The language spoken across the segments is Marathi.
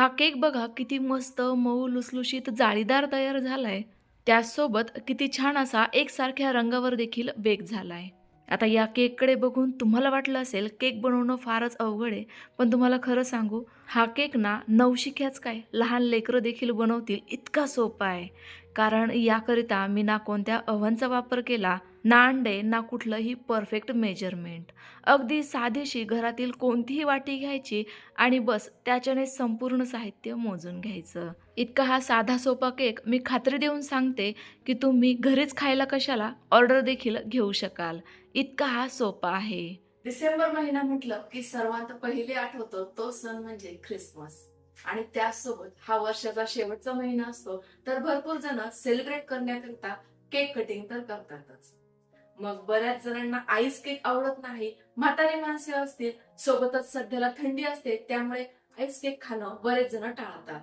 हा केक बघा किती मस्त मऊ लुसलुशीत जाळीदार तयार झालाय. त्याचसोबत किती छान असा एकसारख्या रंगावर देखील बेक झालाय. आता या केककडे बघून तुम्हाला वाटलं असेल केक बनवणं फारच अवघड आहे पण तुम्हाला खरं सांगू हा केक ना नवशिक्याच काय लहान लेकरं देखील बनवतील इतका सोपा आहे. कारण याकरिता मी ना कोणत्या अव्हनचा वापर केला ना अंडे ना कुठलंही परफेक्ट मेजरमेंट अगदी साधीशी घरातील कोणतीही वाटी घ्यायची आणि बस त्याच्याने संपूर्ण साहित्य मोजून घ्यायचं. इतका हा साधा सोपा केक मी खात्री देऊन सांगते की तुम्ही घरीच खायला कशाला ऑर्डर देखील घेऊ शकाल. इतका हा सोपा आहे. डिसेंबर महिना म्हटलं की सर्वात पहिले आठवतो तो सण म्हणजे ख्रिसमस. आणि त्यासोबत हा वर्षाचा शेवटचा महिना असतो. तर भरपूर जण सेलिब्रेट करण्याकरिता केक कटिंग तर करतातच. मग बऱ्याच जणांना आईस केक आवडत नाही म्हातारी माणसे असतील सोबतच सध्याला थंडी असते त्यामुळे आईस केक खाणं बरेच जण टाळतात.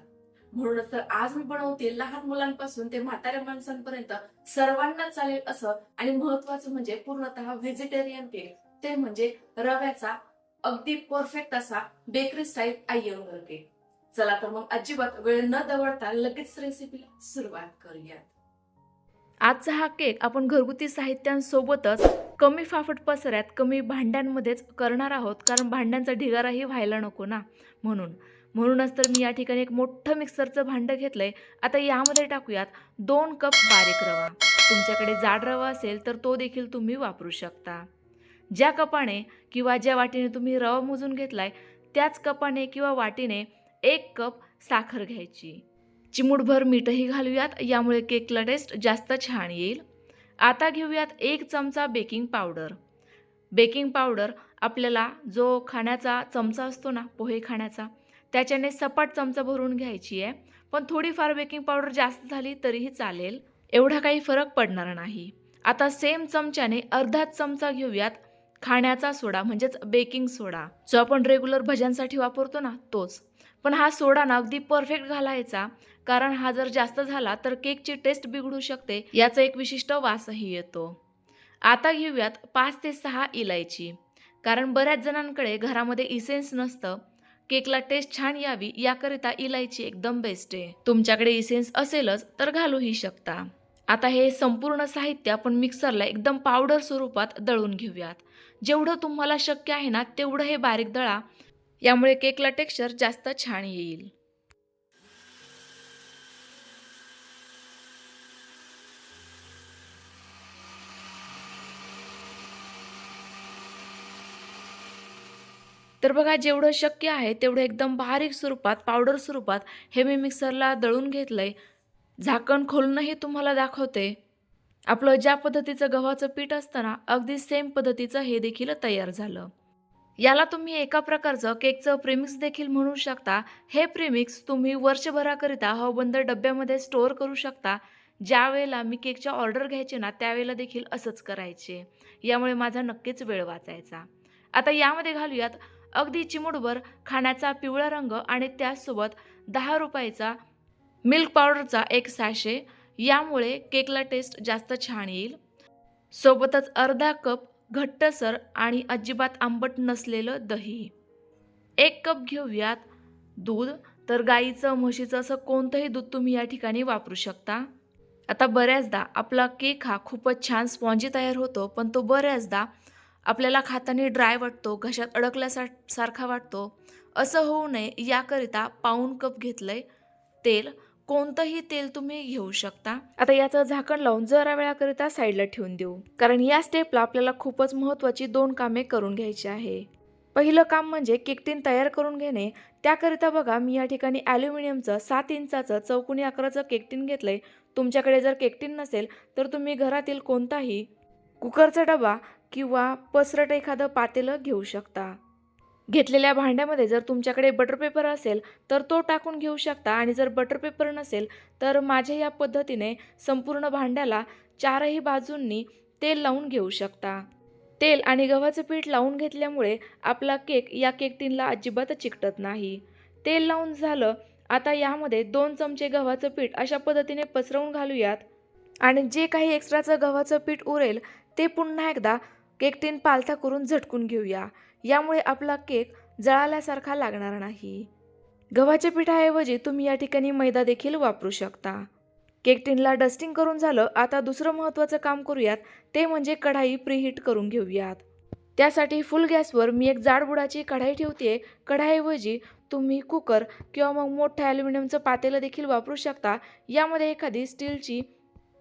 म्हणूनच तर आज मी बनवते लहान मुलांपासून ते म्हाताऱ्या माणसांपर्यंत सर्वांना चालेल असं आणि महत्वाचं म्हणजे पूर्णतः व्हेजिटेरियन केक ते म्हणजे रव्याचा अगदी परफेक्ट असा बेकरी स्टाईल आय्यंगर केक चला तर मग अजिबात वेळ न दवडता लगेच रेसिपीला सुरुवात करूयात. आजचा हा केक आपण घरगुती साहित्यांसोबतच कमी फाफट पसऱ्यात कमी भांड्यांमध्येच करणार आहोत कारण भांड्यांचा ढिगाराही व्हायला नको ना. म्हणून म्हणूनच तर मी या ठिकाणी एक मोठं मिक्सरचं भांडं घेतलं आहे आता यामध्ये टाकूयात दोन कप बारीक रवा. तुमच्याकडे जाड रवा असेल तर तो देखील तुम्ही वापरू शकता. ज्या कपाने किंवा ज्या वाटीने तुम्ही रवा मोजून घेतलाय त्याच कपाने किंवा वाटीने एक कप साखर घ्यायची. चिमूटभर मीठही घालूयात यामुळे केकला टेस्ट जास्त छान येईल. आता घेऊयात एक चमचा बेकिंग पावडर बेकिंग पावडर आपल्याला जो खाण्याचा चमचा असतो ना पोहे खाण्याचा त्याच्याने सपाट चमचा भरून घ्यायची आहे. पण थोडीफार बेकिंग पावडर जास्त झाली तरीही चालेल. एवढा काही फरक पडणार नाही. आता सेम चमच्याने अर्धा चमचा घेऊयात खाण्याचा सोडा म्हणजेच बेकिंग सोडा जो आपण रेग्युलर भज्यांसाठी वापरतो ना तोच. पण हा सोडा ना अगदी परफेक्ट घालायचा. कारण हा जर जास्त झाला तर केकची टेस्ट बिघडू शकते याचा एक विशिष्ट वासही येतो. आता घेऊयात पाच ते सहा इलायची. कारण बऱ्याच जणांकडे घरामध्ये इसेन्स नसतं केकला टेस्ट छान यावी याकरिता इलायची एकदम बेस्ट आहे. तुमच्याकडे इसेन्स असेलच तर घालूही शकता. आता हे संपूर्ण साहित्य आपण मिक्सरला एकदम पावडर स्वरूपात दळून घेऊयात. जेवढं तुम्हाला शक्य आहे ना तेवढं हे बारीक दळा. यामुळे केकला टेक्स्चर जास्त छान येईल. तर बघा जेवढं शक्य आहे तेवढं एकदम बारीक स्वरूपात पावडर स्वरूपात हे मी मिक्सरला दळून घेतलं आहे झाकण खोलूनही तुम्हाला दाखवते. आपलं ज्या पद्धतीचं गव्हाचं पीठ असतं ना अगदी सेम पद्धतीचं हे देखील तयार झालं. याला तुम्ही एका प्रकारचं केकचं प्रेमिक्स देखील म्हणू शकता. हे प्रेमिक्स तुम्ही वर्षभराकरिता हवबंद डब्यामध्ये स्टोअर करू शकता. ज्या वेळेला मी केकच्या ऑर्डर घ्यायचे ना त्यावेळेला देखील असंच करायचे. यामुळे माझा नक्कीच वेळ वाचायचा. आता यामध्ये घालूयात अगदी चिमुडभर खाण्याचा पिवळा रंग आणि त्याचसोबत दहा रुपयाचा मिल्क पावडरचा एक सॅशे यामुळे केकला टेस्ट जास्त छान येईल. सोबतच अर्धा कप घट्टसर आणि अजिबात आंबट नसलेलं दही. एक कप घेऊयात दूध. तर गाईचं म्हशीचं असं कोणतंही दूध तुम्ही या ठिकाणी वापरू शकता. आता बऱ्याचदा आपला केक हा खूपच छान स्पॉन्जी तयार होतो पण तो बऱ्याचदा आपल्याला खाताना ड्राय वाटतो घशात अडकल्यासा सारखा वाटतो. असं होऊ नये याकरिता पाऊण कप घेतलंय तेल. कोणतंही तेल तुम्ही घेऊ शकता. आता याचं झाकण लावून जरा वेळाकरिता साईडला ठेवून देऊ. कारण या स्टेपला आपल्याला खूपच महत्त्वाची दोन कामे करून घ्यायची आहे. पहिलं काम म्हणजे किकटीन तयार करून घेणे. त्याकरिता बघा मी या ठिकाणी ॲल्युमिनियमचं सात इंचाचं चौकोनी आकाराचं केकटीन घेतलं घेतलंय. तुमच्याकडे जर केकटीन नसेल तर तुम्ही घरातील कोणताही कुकरचा डबा किंवा पसरट एखादं पातेलं घेऊ शकता. घेतलेल्या भांड्यामध्ये जर तुमच्याकडे बटर पेपर असेल तर तो टाकून घेऊ शकता. आणि जर बटर पेपर नसेल तर माझ्या या पद्धतीने संपूर्ण भांड्याला चारही बाजूंनी तेल लावून घेऊ शकता. तेल आणि गव्हाचं पीठ लावून घेतल्यामुळे आपला केक या केक टिनला अजिबात चिकटत नाही. तेल लावून झालं आता यामध्ये दोन चमचे गव्हाचं पीठ अशा पद्धतीने पसरवून घालूयात. आणि जे काही एक्स्ट्राचं गव्हाचं पीठ उरेल ते पुन्हा एकदा केक टीन पालथा करून झटकून घेऊया. यामुळे आपला केक जळाल्यासारखा लागणार नाही. गव्हाच्या पिठाऐवजी तुम्ही या ठिकाणी मैदा देखील वापरू शकता. केक टिनला डस्टिंग करून झालं आता दुसरं महत्त्वाचं काम करूयात ते म्हणजे कढाई प्रीहीट करून घेऊयात. त्यासाठी फुल गॅसवर मी एक जाडबुडाची कढाई ठेवते कढाईऐवजी तुम्ही कुकर किंवा मग मोठ्या ॲल्युमिनियमचं पातेलं देखील वापरू शकता. यामध्ये एखादी स्टीलची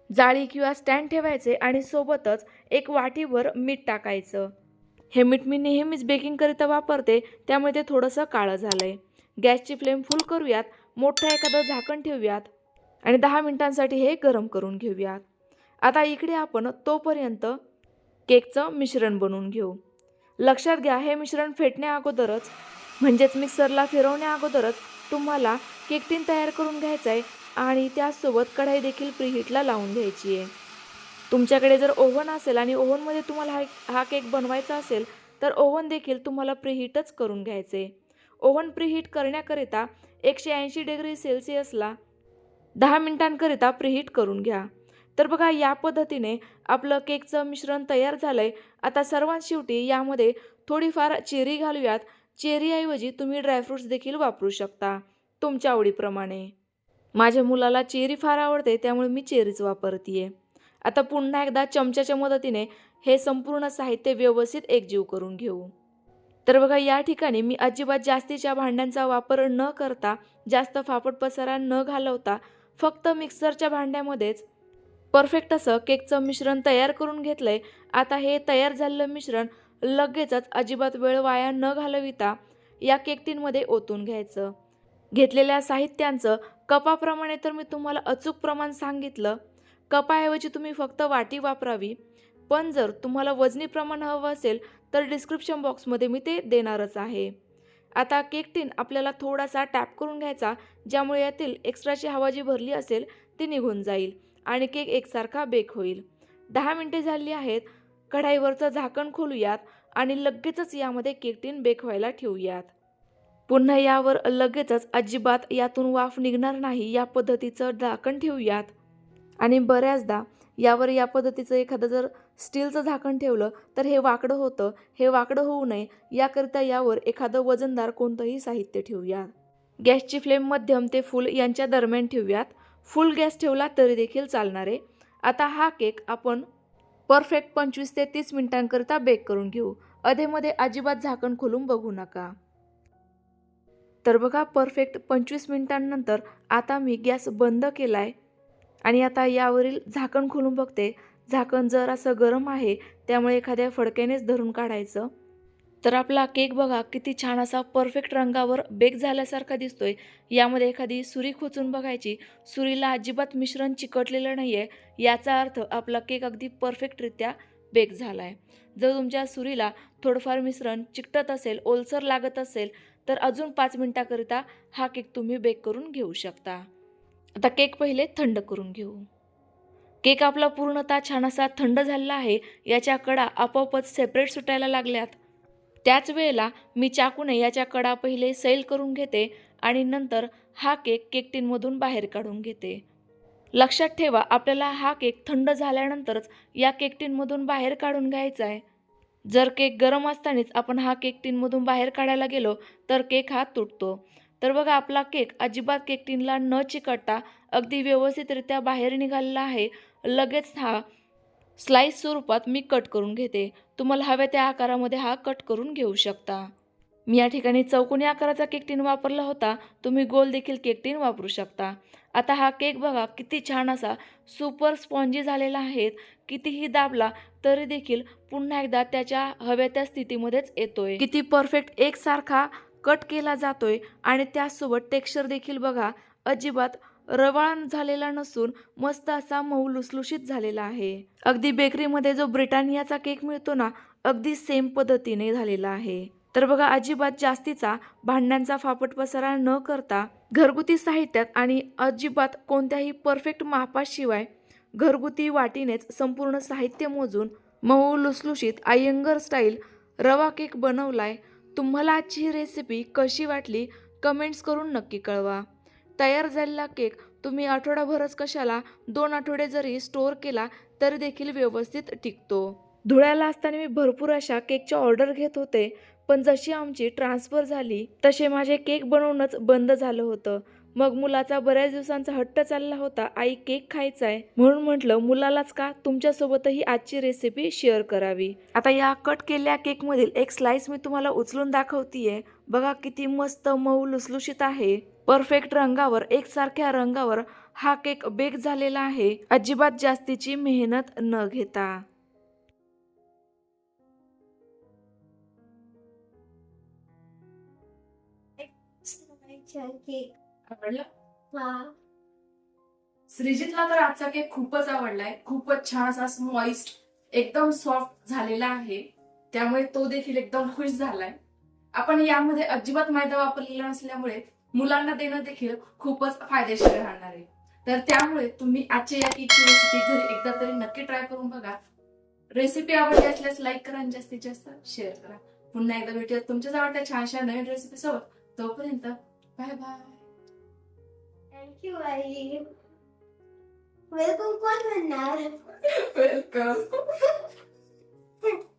जाळी किंवा स्टँड ठेवायचे आणि सोबतच एक वाटीभर मीठ टाकायचं. हे मीठ मी नेहमीच बेकिंगकरिता वापरते त्यामुळे ते थोडंसं काळं झालं आहे गॅसची फ्लेम फुल करूयात मोठं एखादं झाकण ठेवूयात आणि दहा मिनिटांसाठी हे गरम करून घेऊयात. आता इकडे आपण तोपर्यंत केकचं मिश्रण बनवून घेऊ. लक्षात घ्या हे मिश्रण फेटण्या अगोदरच म्हणजेच मिक्सरला फिरवण्या अगोदरच तुम्हाला केक टीन तयार करून घ्यायचा आहे आणि त्यासोबत कढाई देखील प्रीहीटला लावून घ्यायची आहे. तुमच्याकडे जर ओव्हन असेल आणि ओव्हनमध्ये तुम्हाला हा हा केक बनवायचा असेल तर ओव्हन देखील तुम्हाला प्रीहीटच करून घ्यायचे. ओव्हन प्रीहीट करण्याकरिता एकशे ऐंशी डिग्री सेल्सिअसला दहा मिनिटांकरिता प्रीहीट करून घ्या. तर बघा या पद्धतीने आपलं केकचं मिश्रण तयार झालं आहे आता सर्वात शेवटी यामध्ये थोडीफार चेरी घालूयात. चेरीऐवजी तुम्ही ड्रायफ्रूट्स देखील वापरू शकता तुमच्या आवडीप्रमाणे. माझ्या मुलाला चेरी फार आवडते त्यामुळे मी चेरीच वापरते आता पुन्हा एकदा चमच्याच्या मदतीने हे संपूर्ण साहित्य व्यवस्थित एकजीव करून घेऊ. तर बघा या ठिकाणी मी अजिबात जास्तीच्या भांड्यांचा वापर न करता जास्त फापट पसारा न घालवता फक्त मिक्सरच्या भांड्यामध्येच परफेक्ट असं केकचं मिश्रण तयार करून घेतलं आहे आता हे तयार झालेलं मिश्रण लगेचच अजिबात वेळ वाया न घालविता या केक टीनमध्ये ओतून घ्यायचं. घेतलेल्या साहित्यांचं कपाप्रमाणे तर मी तुम्हाला अचूक प्रमाण सांगितलं. कपाऐवजी तुम्ही फक्त वाटी वापरावी. पण जर तुम्हाला वजनी प्रमाण हवं असेल तर डिस्क्रिप्शन बॉक्समध्ये मी ते देणारच आहे. आता केक टीन आपल्याला थोडासा टॅप करून घ्यायचा ज्यामुळे यातील एक्स्ट्राची हवा जी भरली असेल ती निघून जाईल आणि केक एकसारखा बेक होईल. दहा मिनटे झाली आहेत कढाईवरचं झाकण खोलूयात आणि लगेचच यामध्ये केक टीन बेक व्हायला ठेवूयात. पुन्हा यावर लगेचच अजिबात यातून वाफ निघणार नाही या पद्धतीचं झाकण ठेवूयात. आणि बऱ्याचदा यावर या पद्धतीचं एखादं जर स्टीलचं झाकण ठेवलं तर हे वाकडं होतं हे वाकडं होऊ नये याकरिता यावर एखादं वजनदार कोणतंही साहित्य ठेवूयात. गॅसची फ्लेम मध्यम ते फुल यांच्या दरम्यान ठेवूयात. फुल गॅस ठेवला तरी देखील चालणार. आहे आता हा केक आपण परफेक्ट पंचवीस ते तीस मिनिटांकरिता बेक करून घेऊ. अधेमध्ये अजिबात झाकण खोलून बघू नका. तर बघा परफेक्ट पंचवीस मिनिटांनंतर आता मी गॅस बंद केला आहे आणि आता यावरील झाकण खोलून बघते. झाकण जर असं गरम आहे त्यामुळे एखाद्या फडक्यानेच धरून काढायचं. तर आपला केक बघा किती छान असा परफेक्ट रंगावर बेक झाल्यासारखा दिसतोय. यामध्ये एखादी सुरी खोचून बघायची. सुरीला अजिबात मिश्रण चिकटलेलं नाही आहे याचा अर्थ आपला केक अगदी परफेक्टरित्या बेक झाला आहे जर तुमच्या सुरीला थोडंफार मिश्रण चिकटत असेल ओलसर लागत असेल तर अजून पाच मिनटाकरिता हा केक तुम्ही बेक करून घेऊ शकता. आता केक पहिले थंड करून घेऊ. केक आपला पूर्णतः छान असा थंड झालेला आहे याच्या कडा आपोआपच सेपरेट सुटायला लागल्यात. त्याच वेळेला मी चाकूने याच्या कडा पहिले सैल करून घेते आणि नंतर हा केक केक टीनमधून बाहेर काढून घेते. लक्षात ठेवा आपल्याला हा केक थंड झाल्यानंतरच या केक टीनमधून बाहेर काढून घ्यायचा आहे जर केक गरम असतानाच आपण हा केक टीनमधून बाहेर काढायला गेलो तर केक हा तुटतो. तर बघा आपला केक अजिबात केक टीनला न चिकटता अगदी व्यवस्थितरित्या बाहेर निघालेला आहे. लगेच हा स्लाईस स्वरूपात मी कट करून घेते. तुम्हाला हव्या त्या आकारामध्ये हा कट करून घेऊ शकता. मी या ठिकाणी चौकोनी आकाराचा केक टीन वापरला होता. तुम्ही गोल देखील केक टीन वापरू शकता. आता हा केक बघा किती छान असा सुपर स्पॉन्जी झालेला आहे. कितीही दाबला तरी देखील पुन्हा एकदा त्याच्या हव्या त्या स्थितीमध्येच येतोय. किती परफेक्ट एकसारखा कट केला जातोय आणि त्याचसोबत टेक्स्चर देखील बघा अजिबात रवाळ झालेला नसून मस्त असा मऊ लुसलुशीत झालेला आहे. अगदी बेकरीमध्ये जो ब्रिटानियाचा केक मिळतो ना अगदी सेम पद्धतीने झालेला आहे. तर बघा अजिबात जास्तीचा भांड्यांचा फापट पसारा न करता घरगुती साहित्यात आणि अजिबात कोणत्याही परफेक्ट मापाशिवाय घरगुती वाटीनेच संपूर्ण साहित्य मोजून मऊ लुसलुशीत आयंगर स्टाईल रवा केक बनवलाय. तुम्हाला आजची रेसिपी कशी वाटली कमेंट्स करून नक्की कळवा. तयार झालेला केक तुम्ही आठवडाभरच कशाला दोन आठवडे जरी स्टोअर केला तरी देखील व्यवस्थित टिकतो. धुळ्याला असताना मी भरपूर अशा केकच्या ऑर्डर घेत होते. पण जशी आमची ट्रान्सफर झाली तसे माझे केक बनवणंच बंद झालं होतं. मग मुलाचा बऱ्याच दिवसांचा हट्ट चालला होता आई केक खायचा आहे म्हणून म्हटलं मुलालाच का? तुमच्यासोबतही आजची रेसिपी शेअर करावी. आता या कट केलेल्या केकमधील एक स्लाइस मी तुम्हाला उचलून दाखवतीये. बघा किती मस्त मऊ लुसलुशीत आहे. परफेक्ट रंगावर एकसारख्या रंगावर हा केक बेक झालेला आहे. अजिबात जास्तीची मेहनत न घेता. छान केक. आवडला? हा. श्रीजितला तर आजचा केक खूपच आवडलाय. खूपच छान असा मॉइस्ट एकदम सॉफ्ट झालेला आहे. त्यामुळे तो देखील एकदम खुश झालाय. आपण यामध्ये अजिबात मैदा वापरलेला नसल्यामुळे मुलांना देणं देखील खूपच फायदेशीर राहणार आहे. तर त्यामुळे तुम्ही आजच्या या केकची रेसिपी घरी एकदा तरी नक्की ट्राय करून बघा. रेसिपी आवडली असल्यास लाईक करा आणि जास्तीत जास्त शेअर करा. पुन्हा एकदा भेटूया तुमच्याच आवडत्या छानशा नवीन रेसिपी सोबत. तोपर्यंत Bye bye. Thank you, Ayim. Welcome, Kwanwana. Welcome.